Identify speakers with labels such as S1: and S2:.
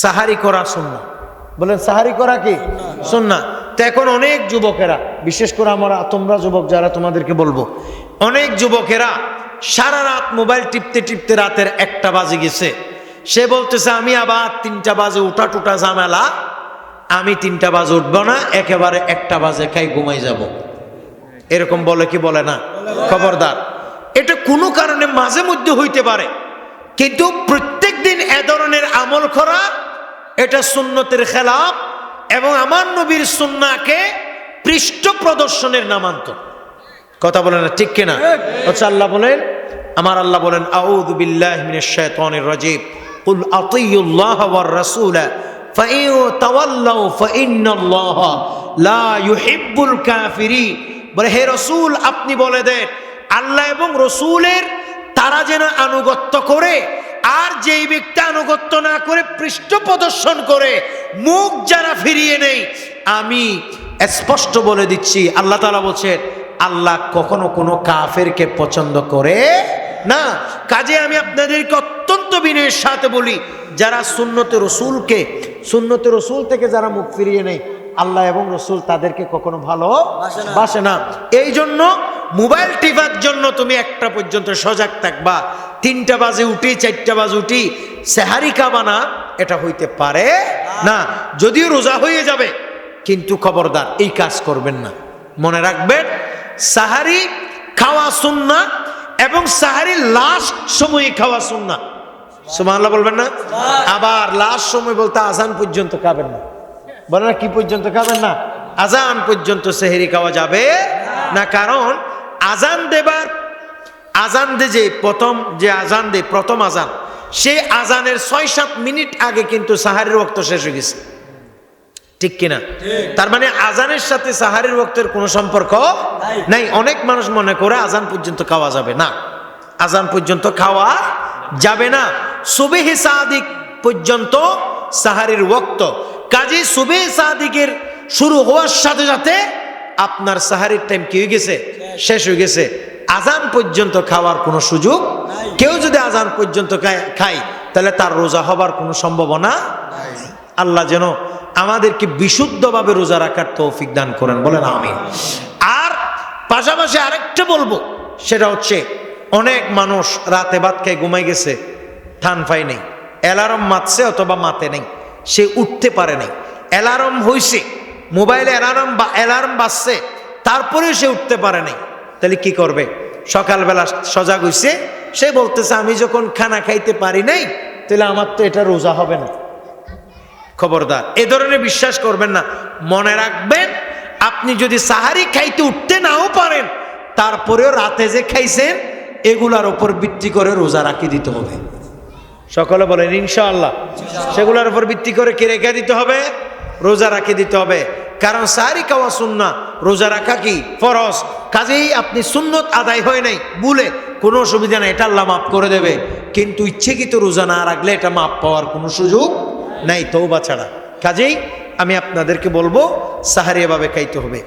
S1: সাহারি করা সুন্না বলেন, সাহারি করা কি? সুন্না তো এখন অনেক যুবকেরা, বিশেষ করে আমরা, তোমরা যুবক যারা, তোমাদেরকে বলব, অনেক যুবকেরা সারা রাত মোবাইল টিপতে টিপতে রাতের একটা বাজে গেছে। সে বলতেছে, আমি আবার তিনটা বাজে উঠা টুটা ঝামেলা, আমি তিনটা বাজে উঠবো না, একেবারে একটা বাজে খাই ঘুমাই যাব। এরকম বলে কি বলে না? খবরদার। এটা কোনো কারণে মাঝে মধ্যে হইতে পারে, কিন্তু প্রত্যেক দিন এ ধরনের আমল করা এটা সুন্নতের খেলাফ এবং আমার নবীর সুন্নাকে পৃষ্ঠ প্রদর্শনের নামান্তর। কথা বলেন না ঠিক কিনা? হচ্ছে আল্লাহ বলেন আমার আল্লাহ বলেন আউযু বিল্লাহি মিনাশ শাইতানির রাজিম। কুল আতিয়ুল্লাহ ওয়ার রাসূলা ফাইন তাওয়াল্লাউ ফাইন্নাল্লাহ লা ইউহিব্বুল কাফিরিন। বলে হে রাসূল আপনি বলে দেন আল্লাহ এবং রসুলের তারা যেন আনুগত্য করে আর যেই ব্যক্তি আনুগত্য না করে পৃষ্ঠ প্রদর্শন করে মুখ যারা ফিরিয়ে নেই আমি স্পষ্ট বলে দিচ্ছি আল্লাহ তালা বলছেন আল্লাহ কখনো কোনো কাফেরকে পছন্দ করে না। কাজে আমি আপনাদেরকে অত্যন্ত বিনয়ের সাথে বলি যারা সুন্নতে রসুলকে সুন্নতে রসুল থেকে যারা মুখ ফিরিয়ে নেই আল্লাহ এবং রসুল তাদেরকে কখনো ভালো বাসে না। এই জন্য মোবাইল টিপার জন্য তুমি একটা পর্যন্ত সজাগ থাকবা। তিনটা বাজে উঠি চারটা বাজে উঠি সেহারি কাবানা এটা হইতে পারে না। যদিও রোজা হয়ে যাবে কিন্তু খবরদার এই কাজ করবেন না। মনে রাখবেন সাহারি খাওয়া সুন্না এবং সাহারি লাস্ট সময়ে খাওয়া সুন্না সুমাল্লাহ বলবেন না? আবার লাস্ট সময় বলতে আজান পর্যন্ত খাবেন না। বলে না কি পর্যন্ত খাবেন না? আজান পর্যন্ত সেহেরি খাওয়া যাবে না। কারণ আজান দেবার আজান দে যে প্রথম যে আজান দে প্রথম আজান সেই আজানের ছয় সাত মিনিট আগে কিন্তু সাহারের রক্ত শেষ হয়ে গেছে। ঠিক কিনা? তার মানে আজানের সাথে সাহারের রক্তের কোনো সম্পর্ক নাই। অনেক মানুষ মনে করে আজান পর্যন্ত খাওয়া যাবে না। আজান পর্যন্ত খাওয়া যাবে না। সুবেহে সাদিক পর্যন্ত সাহারির ওক্ত। কাজে সুবে সাদিকের শুরু হওয়ার সাথে সাথে আপনার সাহারির টাইম কি হয়ে গেছে? শেষ হয়ে গেছে। আজান পর্যন্ত খাওয়ার কোনো সুযোগ কেউ যদি আজান পর্যন্ত খায়- তাহলে তার রোজা হবার কোনো সম্ভাবনা আল্লাহ যেন আমাদেরকে বিশুদ্ধভাবে রোজা রাখার তৌফিক দান করেন। বলেন আমি আর পাশাপাশি আরেকটা বলব সেটা হচ্ছে অনেক মানুষ রাতে ভাত খেয়ে ঘুমাই গেছে থান পাই নেই। অ্যালার্ম মাতছে অথবা মাতে নেই। সে উঠতে পারে নাই। অ্যালার্ম হইছে মোবাইলে অ্যালার্ম বা অ্যালার্ম বাজছে তারপরেও সে উঠতে পারে নাই। তাহলে কি করবে? সকালবেলা সজাগ হইছে, সে বলতেছে, আমি যখন খানা খাইতে পারি নাই, তাহলে আমার তো এটা রোজা হবে না। খবরদার, এ ধরনের বিশ্বাস করবেন না। মনে রাখবেন, আপনি যদি সাহারি খাইতে উঠতে নাও পারেন, তারপরেও রাতে যে খাইছেন, এগুলার উপর ভিত্তি করে রোজা রাখি দিতে হবে। সকলে বলেন, ইনশাআল্লাহ। সেগুলার উপর ভিত্তি করে কে রেখে দিতে হবে? রোজা রাখি দিতে হবে। কারণ সাহারি খাওয়া সুন্না রোজা রাখা কি? ফরজ। কাজেই আপনি সুন্নত আদায় হয় নাই বলে কোনো অসুবিধা নাই, এটা আল্লাহ মাফ করে দেবে। কিন্তু ইচ্ছেকৃত রোজা না রাখলে এটা মাফ পাওয়ার কোনো সুযোগ নাই তৌবা ছাড়া। কাজেই আমি আপনাদেরকে বলব, সাহারি এভাবে খাইতে হবে।